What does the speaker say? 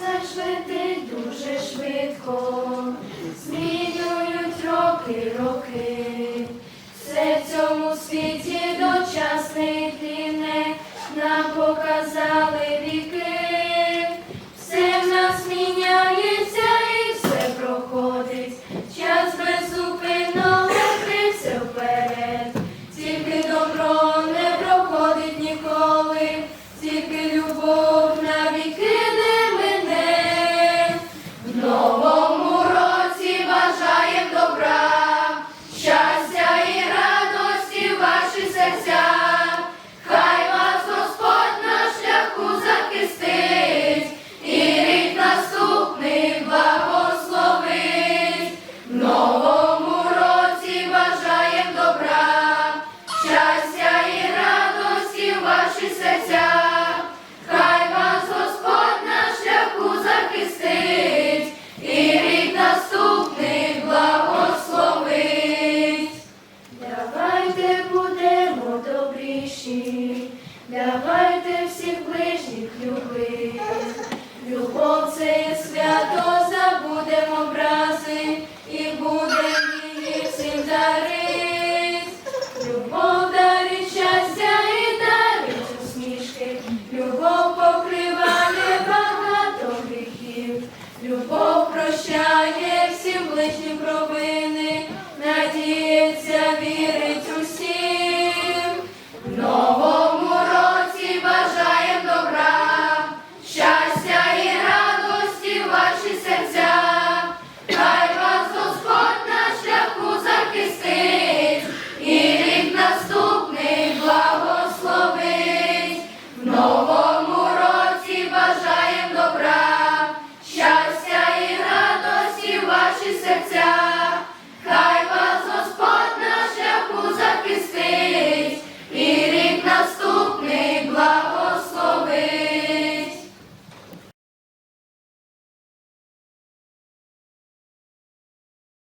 Час летить дуже швидко, змінюють роки, роки. Все в цьому світі дочасний тліне, нам показали віки. Все в нас міняється і все проходить. Час беззупинно летиться вперед. Тільки добро не проходить ніколи, тільки любов добріші, давайте всіх ближніх любити. Любов це свято, забудемо образи і будемо її всім дарить. Любов дарить щастя і дарить усмішки. Любов покриває багато гріхів. Любов прощає всім ближнім провини, надіється, вірить Grazie.